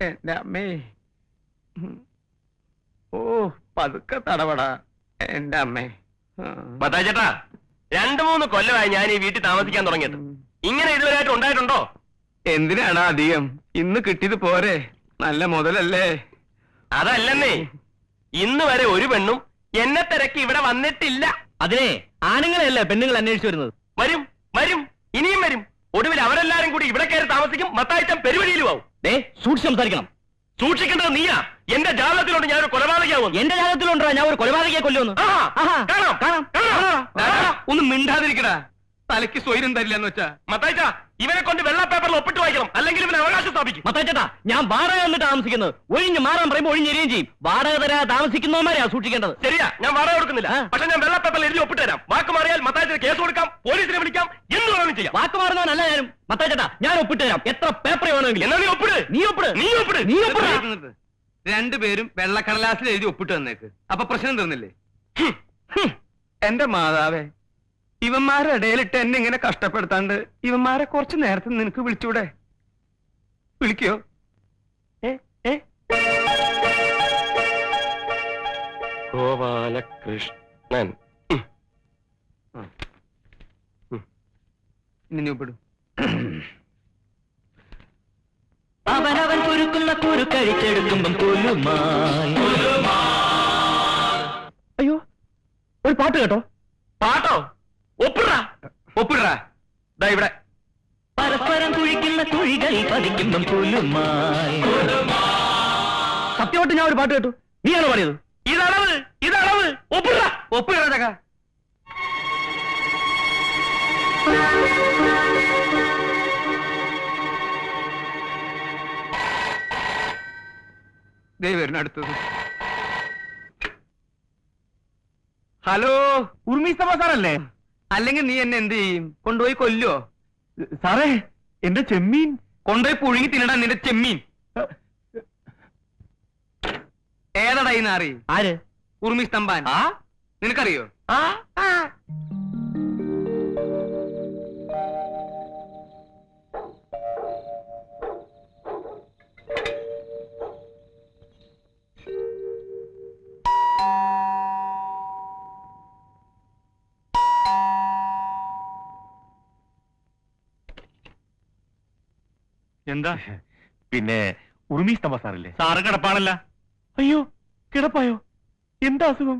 എന്റെ അമ്മേ. ഓ പതുക്കെ തടവടാ. എന്റെ അമ്മേ. മത്തായി ചേട്ടാ രണ്ടു മൂന്ന് കൊല്ലമായി ഞാൻ ഈ വീട്ടിൽ താമസിക്കാൻ തുടങ്ങിയത്. ഇങ്ങനെ ഇതുവരെയായിട്ട് ഉണ്ടായിട്ടുണ്ടോ? എന്തിനാണ് അധികം? ഇന്ന് കിട്ടിയത് പോരെ. നല്ല മുതലല്ലേ. അതല്ലെന്നേ. ഇന്ന് വരെ ഒരു പെണ്ണും എന്നെ തിരക്കി ഇവിടെ വന്നിട്ടില്ല. അതിനെ ആണുങ്ങളെയല്ല പെണ്ണുങ്ങൾ അന്വേഷിച്ചു വരുന്നത്? വരും വരും. ഇനിയും വരും. ഒടുവിൽ അവരെല്ലാരും കൂടി ഇവിടെ കയറി താമസിക്കും. മത്തായിട്ടം പെരുവഴിയിലും ആവും. ദേ സൂക്ഷിച്ച് സംസാരിക്കണം. സൂക്ഷിക്കേണ്ടത് നീയാ. എന്റെ ജാതകത്തിലോട്ട് ഞാൻ ഒരു കൊലപാതകയാവും എന്റെ ജാതകത്തിലുണ്ടോ? ഞാൻ ഒരു കൊലപാതകയെ കൊല്ലുമെന്ന്. ഒന്ന് മിണ്ടാതിരിക്കടാ. തലയ്ക്ക് സ്വൈരം തരില്ല എന്ന് വെച്ചാ. മത്തായിച്ച ഇവനെ കൊണ്ട് വെള്ള പേപ്പറിൽ ഒപ്പിട്ട് വായിക്കണം. അല്ലെങ്കിൽ ഇവനെ അവകാശം സ്ഥാപിക്കും. മത്താച്ചേട്ടാ ഞാൻ വാടക വന്നിട്ട് താമസിക്കുന്നത്. ഒഴിഞ്ഞ് മാറാൻ പറയുമ്പോൾ ഒഴിഞ്ഞെരിയും ചെയ്യും. വാടക തരാ താമസിക്കുന്നവന്മാരെയാ സൂക്ഷിക്കേണ്ടത്. ശരിയാ ഞാൻ വാടക കൊടുക്കുന്നില്ല. പക്ഷെ ഞാൻ വെള്ള പേപ്പറിൽ എഴുതി ഒപ്പിട്ട് തരാം. വാക്ക് മാറിയാൽ മത്തായിച്ചിന് കേസ് കൊടുക്കാം പോലീസിനെ വിളിക്കാം എന്ത് വേണമെങ്കിലും ചെയ്യാം. വാക്ക് മാറുന്നവനല്ല ഞാനും. മത്തായിച്ചാ ഞാൻ ഒപ്പിട്ട് തരാം. എത്ര പേപ്പർ വേണമെങ്കിലും. എന്നാ നീ ഒപ്പിട്. നീ ഒപ്പിട്. നീ ഒപ്പിട്. നീ ഒപ്പിട്. രണ്ടുപേരും വെള്ളക്കടലാസിൽ എഴുതി ഒപ്പിട്ട് തന്നേക്ക്. അപ്പൊ പ്രശ്നം തീർന്നില്ലേ? ഹും. എന്റെ മാതാവേ ഇവന്മാരുടെ ഇടയിലിട്ട് എന്നെ ഇങ്ങനെ കഷ്ടപ്പെടുത്താണ്ട് ഇവന്മാരെ കുറച്ച് നേരത്തെ നിനക്ക് വിളിച്ചൂടെ? വിളിക്കോ? ഏ ഏ? ഗോപാലകൃഷ്ണൻ. ഇനി നീ ഒപ്പിടും. അവനവൻ കുരുക്കുന്ന കുരു കഴിച്ചെടുക്കുമ്പം അയ്യോ ഒരു പാട്ട് കേട്ടോ. പാട്ടോ? ഒപ്പിടാ ഒപ്പിടാ ദാ ഇവിടെ. പരസ്പരം കുഴിക്കുന്ന കുഴികളിൽ പതിക്കുമ്പം കൊല്ലുമായി സത്യമായിട്ട് ഞാൻ ഒരു പാട്ട് കേട്ടു. നീയാണോ പാടിയത്? ഇതളവ് ഇതളവ്. ഒപ്പിട ഒപ്പിട ചക്ക. ഹലോ ഉർമീസ്തമ സാറല്ലേ അല്ലെങ്കിൽ നീ എന്നെ എന്ത് ചെയ്യും? കൊണ്ടുപോയി കൊല്ലോ സാറേ എന്റെ ചെമ്മീൻ. കൊണ്ടുപോയി പുഴുങ്ങി തിന്നടാ നിന്റെ ചെമ്മീൻ. ഏതടായി നാറി? ആര്? ഉർമി സ്തംഭാൻ. ആ? നിനക്കറിയോ? ആ. എന്താ? പിന്നെ ഉറുമീസ് തമ്പ സാറില്ലേ? സാറ് കിടപ്പാണല്ല. അയ്യോ കിടപ്പായോ? എന്താ അസുഖം?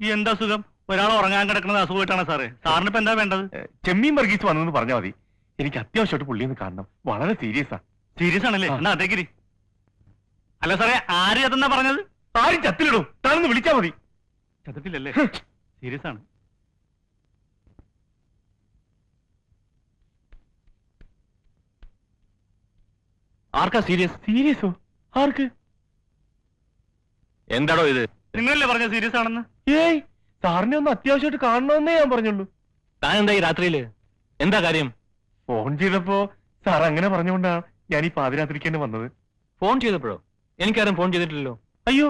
എന്താ സുഖം ഒരാൾ ഉറങ്ങാൻ കിടക്കുന്നത് അസുഖമായിട്ടാണ് സാറ്. സാറിന് ഇപ്പൊ എന്താ വേണ്ടത്? ചെമ്മീൻ വർഗീസ് വന്നെന്ന് പറഞ്ഞാൽ മതി. എനിക്ക് അത്യാവശ്യമായിട്ട് പുള്ളിയൊന്ന് കാണണം. വളരെ സീരിയസ്. ആ സീരിയസ് ആണല്ലേ. എന്നാ അതേക്കിരി. അല്ല സാറേ ആര് ചത്തെന്നാ പറഞ്ഞത്? ആരും ചത്തിലിടും താനൊന്ന് വിളിച്ചാ മതി. ചത്തിട്ടില്ലല്ലേ? സീരിയസ് ആണ് ആർക്കാ സീരിയസ്? സീരിയസോ? ആർക്ക്? എന്താടോ ഇത്? നിങ്ങളല്ലേ പറഞ്ഞ സീരിയസ് ആണെന്ന്? ഏയ് സാറിനെ ഒന്ന് അത്യാവശ്യമായിട്ട് കാണണമെന്നേ ഞാൻ പറഞ്ഞുള്ളൂ. താൻ എന്താ ഈ രാത്രിയിൽ? എന്താ കാര്യം? ഫോൺ ചെയ്തപ്പോ സാർ അങ്ങനെ പറഞ്ഞുകൊണ്ടാ ഞാൻ ഈ പാതിരാത്രിക്കാണ് തന്നെ വന്നത്. ഫോൺ ചെയ്തപ്പോഴോ? എനിക്കാരും ഫോൺ ചെയ്തിട്ടില്ലല്ലോ. അയ്യോ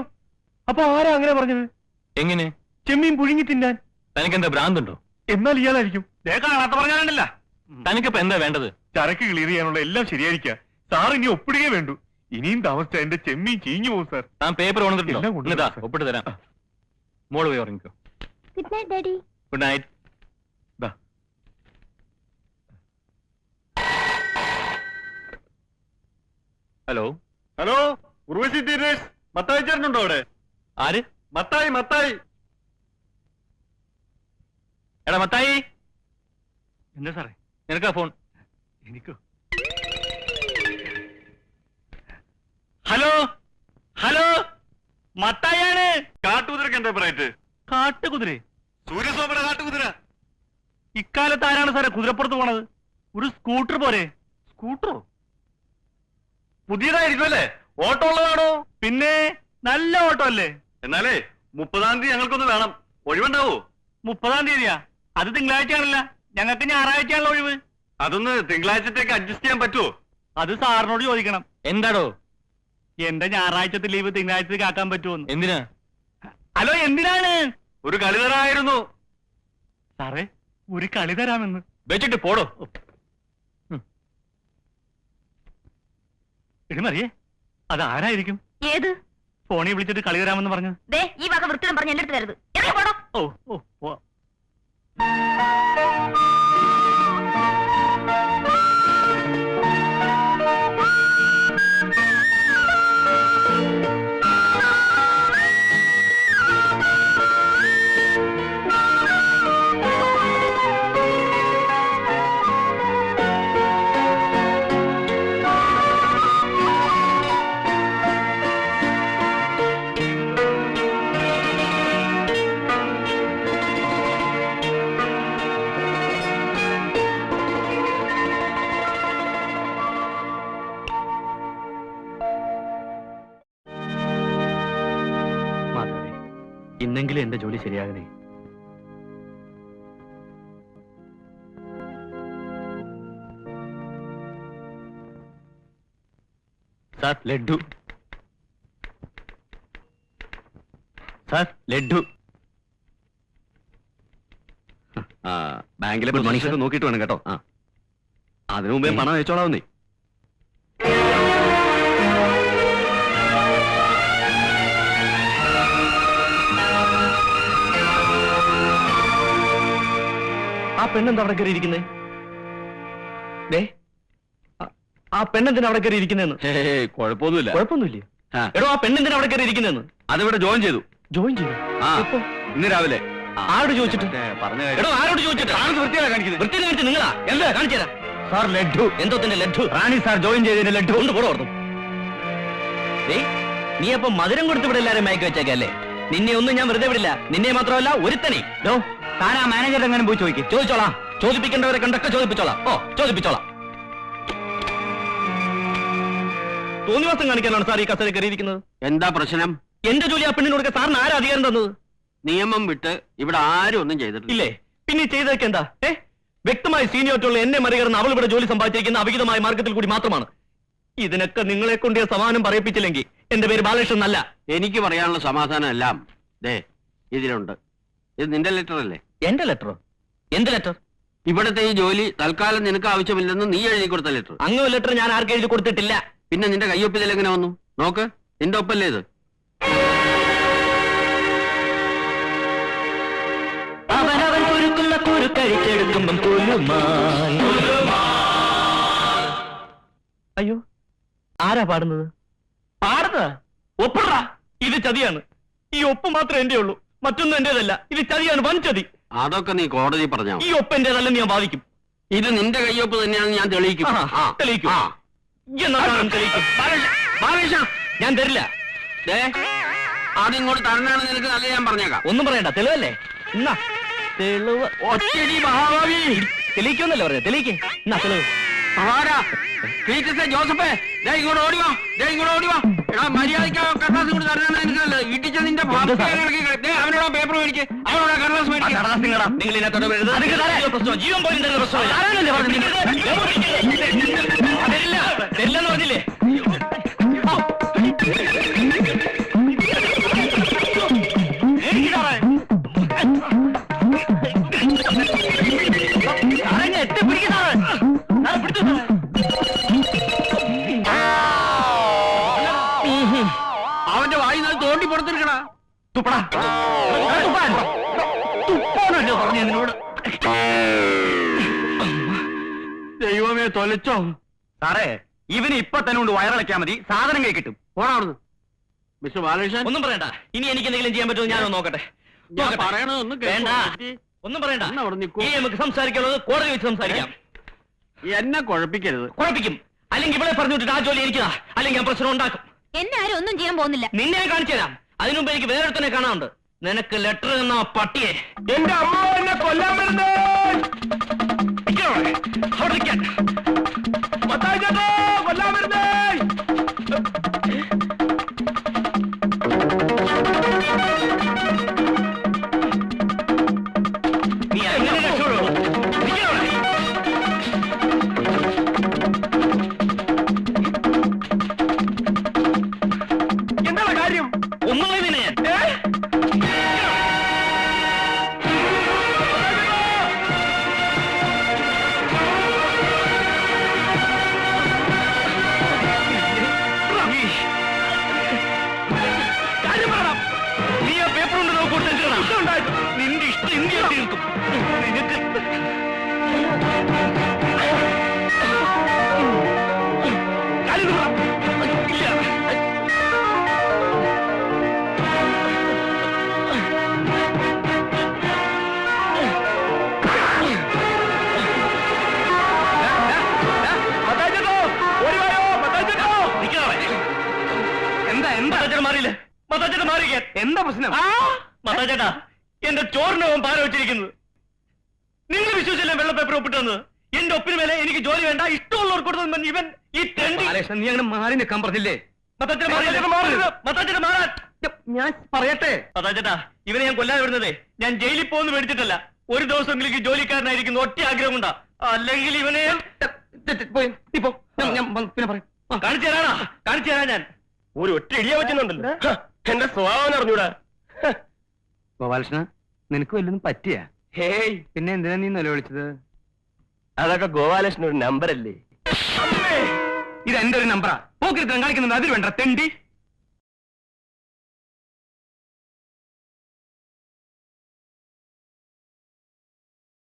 അപ്പൊ ആരാ അങ്ങനെ പറഞ്ഞത്? എങ്ങനെ? ചെമ്മീൻ പുഴുങ്ങി തിന്നാൻ. തനിക്ക് എന്താ ഭ്രാന്തുണ്ടോ? എന്നാൽ ഇയാളായിരിക്കും. കാണാത്ത പറഞ്ഞാലുണ്ടല്ല തനിക്കിപ്പോ എന്താ വേണ്ടത്? ചരക്ക് ക്ലിയർ ചെയ്യാനുള്ള എല്ലാം ശരിയായിരിക്കാം. സാർ ഇനി ഒപ്പിടുകയേ വേണ്ടു. ഇനിയും താമസിച്ച എന്റെ ചെമ്മീൻ ചീഞ്ഞു പോകും സാർ. താൻ പേപ്പർ എല്ലാം ഇതാ സർ. ഒപ്പിട്ട് തരാം. മോൾ പോയി ഉറങ്ങിക്കോ. Good night daddy good night ദാ. ഹലോ? ഹലോ ഉർവശി തീരേഷ് മത്തായി ചേട്ടനുണ്ടോ അവിടെ? ആര്? മത്തായി മത്തായി. എടാ മത്തായി. എന്താ സാറേ? നിനക്കാ ഫോൺ എനിക്കോ? മത്തായാണ് കാട്ടുകുതിരക്ക് എന്താ പറയറ്റ് കാട്ടുകുതിരേ. സൂര്യസോമന കാട്ടുകുതിര. ഇക്കാലത്ത് ആരാണ് സാറേ കുതിരപ്പുറത്ത് പോണത്? ഒരു സ്കൂട്ടർ പോരെ. സ്കൂട്ടറോ? പുതിയതായിരിക്കും അല്ലേ? ഓട്ടോ ഉള്ളതാണോ? പിന്നെ നല്ല ഓട്ടോ അല്ലേ? എന്നാലേ മുപ്പതാം തീയതി ഞങ്ങൾക്കൊന്ന് വേണം. ഒഴിവുണ്ടാവോ? മുപ്പതാം തീയതിയാ. അത് തിങ്കളാഴ്ചയാണല്ല. ഞങ്ങൾക്ക് ഞായറാഴ്ചയാണല്ലോ ഒഴിവ്. അതൊന്ന് തിങ്കളാഴ്ചത്തേക്ക് അഡ്ജസ്റ്റ് ചെയ്യാൻ പറ്റുമോ അത് സാറിനോട് ചോദിക്കണം. എന്താടോ? എന്റെ ഞായറാഴ്ചത്തെ ലീവ് തിങ്കളാഴ്ചത്തേക്ക് ആക്കാൻ പറ്റുമോ എന്തിനാ? ഹലോ എന്തിനാണ്? ഒരു കളി തരായിരുന്നു സാറേ ഒരു കളി തരാമെന്ന്. വെച്ചിട്ട് പോടോ. ഇടി അത് ആരായിരിക്കും? ഏത്? ഫോണിൽ വിളിച്ചിട്ട് കളി തരാമെന്ന് പറഞ്ഞു. ദേ ഈ വക വൃത്തിയും പറഞ്ഞ് എന്റെ അടുത്ത് തരരുത്. ഓ പോടോ ഓ ഓ ഇന്നെങ്കിലും എന്റെ ജോലി ശരിയാകണേ. സാർ ലഡ്ഡു. സാർ ലഡ്ഡു. ബാങ്കിലെ. നോക്കിയിട്ട് വേണം കേട്ടോ. ആ. അതിനു മുമ്പേ പണം അയച്ചോളാവുന്നേ. ആ പെണ്ണെന്താ അവിടെ കയറി ഇരിക്കുന്നേ ദേ ആ- പെണ്ണെന്തിനാ അവിടെ കയറി ഇരിക്കുന്നതെന്ന് കുഴപ്പമൊന്നുമില്ല. കുഴപ്പമൊന്നുമില്ല. എടോ ആ പെണ്ണെന്തിനാ അവിടെ കയറി ഇരിക്കുന്നതെന്ന് അതിവിടെ ജോയിൻ ചെയ്തു. ജോയിൻ ചെയ്തു? ആ ഇന്ന് രാവിലെ. ആരോട് ചോദിച്ചിട്ട്? പറഞ്ഞു എടോ ആരോട് ചോദിച്ചിട്ട്? വൃത്തിയാണ് കാണിക്കുന്നത്. വൃത്തി കാണിച്ച് നിങ്ങളാ? എന്താ കാണിച്ചാ? സാർ ലഡ്ഡു. എന്തോ തന്നെ ലഡ്ഡു. റാണി സാർ ജോയിൻ ചെയ്തതിന് ലഡ്ഡു. കൊണ്ട് കൂടെ ഓർന്നു നീ അപ്പൊ മധുരം കൊടുത്ത് ഇവിടെ എല്ലാരും മയക്കി വെച്ചേക്കല്ലേ? നിന്നെ ഒന്നും ഞാൻ വെറുതെ വിടില്ല. നിന്നെ മാത്രമല്ല ഒരുത്തനെ. താൻ ആ മാനേജർ എങ്ങനെ പോയി ചോദിക്കും. ചോദിച്ചോളാം. ചോദിപ്പിക്കേണ്ടവരെ കണ്ടൊക്കെ ചോദിപ്പിച്ചോളാം. ഓ ചോദിപ്പിച്ചോളാം. തോന്നിവാസം കാണിക്കാനാണ് സാർ ഈ കസേര കയറിയിരിക്കുന്നത്? എന്താ പ്രശ്നം? എന്റെ ജോലി ആ പെണ്ണിനോട് സാറിന് ആരാ അധികാരം തന്നത്? നിയമം വിട്ട് ഇവിടെ ആരും ഒന്നും ചെയ്തിട്ടില്ല. ഇല്ലേ? പിന്നെ ചെയ്തേക്കെന്താ ചെയ്തതൊക്കെ എന്താ? ഏ? വ്യക്തമായി സീനിയോറ്റുള്ള എന്നെ മറികടന്ന് അവൾ ഇവിടെ ജോലി സമ്പാദിച്ചിരിക്കുന്ന അവിഹിതമായ മാർഗത്തിൽ കൂടി മാത്രമാണ്. ഇതിനൊക്കെ നിങ്ങളെ കൊണ്ട് സമാനം പറയിപ്പിച്ചില്ലെങ്കിൽ എന്റെ പേര് ബാലകൃഷ്ണൻ അല്ല എനിക്ക് പറയാനുള്ള സമാധാനം എല്ലാം ദേ ഇതിലുണ്ട്. ഇത് നിന്റെ ലെറ്റർ അല്ലേ? എന്റെ ലെറ്ററോ എന്ത് ലെറ്റർ ഇവിടത്തെ ഈ ജോലി തൽക്കാലം നിനക്ക് ആവശ്യമില്ലെന്ന് നീ എഴുതി കൊടുത്ത ലെറ്റർ അങ്ങ് ലെറ്റർ ഞാൻ ആർക്കും എഴുതി കൊടുത്തിട്ടില്ല. പിന്നെ നിന്റെ കയ്യൊപ്പിതൽ എങ്ങനെ വന്നു? നോക്ക് നിന്റെ ഒപ്പല്ലേ ഇത്? അവനവൻ കുരുക്കുന്ന കുരുക്കഴിച്ചെടുക്കുമ്പം കുലുമാൻ അയ്യോ ആരാ പാടുന്നത്? പാടുന്നത്? ഒപ്പടാ ഇത് ചതിയാണ്. ഈ ഒപ്പ് മാത്രമേ എന്റെ ഉള്ളൂ മറ്റൊന്നും എന്റേതല്ല. ഇത് ചതിയാണ് വൻ ചതി. അതൊക്കെ നീ കോടതി പറഞ്ഞോ ഈ ഒപ്പന്റെ എന്റേതല്ലെന്ന് ഞാൻ ബാധിക്കും. ഇത് നിന്റെ കയ്യൊപ്പ് തന്നെയാണെന്ന് ഞാൻ തെളിയിക്കും. ആ, തെളിയിക്കും. ആ. ഞാൻ തെളിയിക്കും? ബാലകൃഷ്ണ, ഞാൻ തരില്ല. ദേ അതിങ്ങോട്ട് തരണാണെന്ന് നിനക്ക് നല്ല ഞാൻ പറഞ്ഞേക്കാം. ഒന്നും പറയണ്ട തെളിവല്ലേ? എന്നാ തെളിവ്. ഒറ്റടി മഹാഭാവി. തെളിയിക്കുമെന്നല്ലേ പറഞ്ഞത്? തെളിയിക്കേ. എന്നാ തെളിവ്. ജോസഫേ ദേ ഇങ്ങോട്ട് ഓടിവാ ദേ ഇങ്ങോട്ട് ഓടിവാ എടാ മര്യാദയ്ക്ക് കടലാസ് ഇങ്ങോട്ട് തരണം എനിക്ക് നല്ലത് ഇടിച്ച നിന്റെ? അവനോട് പേപ്പർ മേടിക്ക്. അവനോട് കടലാസ് മേടിക്ക്. നിങ്ങൾ ദൈവമേ തൊലച്ചോ? സാറേ ഇവന് ഇപ്പൊ തന്നെ കൊണ്ട് വയറിളക്കാ മതി. സാധനം കൈ കിട്ടും. പോണാവുന്നു മിസ്റ്റർ ബാലകൃഷ്ണൻ? ഒന്നും പറയണ്ട. ഇനി എനിക്ക് എന്തെങ്കിലും ചെയ്യാൻ പറ്റുമോ ഞാനൊന്ന് നോക്കട്ടെ. പറയണതൊന്നും വേണ്ട. ഒന്നും പറയണ്ട. ഇനി നമുക്ക് സംസാരിക്കാനുള്ളത് കോടതി വെച്ച് സംസാരിക്കാം. എന്നെ കുഴപ്പിക്കരുത്. കുഴപ്പിക്കും. അല്ലെങ്കിൽ ഇവിടെ പറഞ്ഞു വിട്ടിട്ട് ആ ജോലി എനിക്കതാ. അല്ലെങ്കിൽ ഞാൻ പ്രശ്നം ഉണ്ടാക്കും. എന്നെ ആരും ഒന്നും ചെയ്യാൻ പോകുന്നില്ല. നിന്നെ ഞാൻ കാണിച്ചു തരാം അതിനുമുമ്പ് എനിക്ക് വേറൊരുത്തനെ കാണാനുണ്ട്. നിനക്ക് ലെറ്റർ എന്ന പട്ടിയെ. എന്റെ അമ്മ എന്നെ കൊല്ലാൻ വരുന്നേ. അവിടെ? കൊല്ലാൻ വരുന്നേ. മത്താച്ചേട്ടാ മാറിക്കാൻ എന്താ പ്രശ്നം? മത്താച്ചേട്ടാ എന്റെ ചോറിനവൻ പാര വെച്ചിരിക്കുന്നത് നിങ്ങൾ വിശ്വസിച്ചില്ല വെള്ള പേപ്പർ ഒപ്പിട്ടെന്ന് എന്റെ ഒപ്പിന് മേലെ എനിക്ക് ജോലി വേണ്ട ഇഷ്ടമുള്ളവർക്ക് കൊടുത്തു ഇവൻ ഈ തെണ്ടി ബാലകൃഷ്ണൻ നീ അങ്ങനെ മാറി നിൽക്കാൻ പറഞ്ഞില്ലേ? ഞാൻ പറയട്ടെ? മത്താച്ചേട്ടാ ഇവനെ ഞാൻ കൊല്ലാതെ വിടുന്നതേ ഞാൻ ജയിലിൽ പോകുന്ന മേടിച്ചിട്ടല്ല ഒരു ദിവസം എനിക്ക് ജോലിക്കാരനായിരിക്കുന്നു ഒറ്റ ആഗ്രഹം ഉണ്ടാ അല്ലെങ്കിൽ ഇവനെ പിന്നെ പറയാം. കാണിച്ചു തരാനാ. കാണിച്ചു തരാ ഞാൻ. ഒരു ഒറ്റ ഇടിയ വെച്ചുണ്ടല്ലോ എന്റെ സ്വഭാവം അറിഞ്ഞൂടാ. ഗോപാലകൃഷ്ണ നിനക്ക് വല്ലതും പറ്റിയ? ഹേയ്. പിന്നെ എന്തിനാ നീ നിലവിളിച്ചത് അതൊക്കെ ഗോപാലകൃഷ്ണ ഒരു നമ്പർ അല്ലേ ഇത് എന്റെ ഒരു നമ്പറാ? പോക്കിരുത്തം കാണിക്കുന്നുണ്ട് അതിൽ വേണ്ട തെണ്ടി.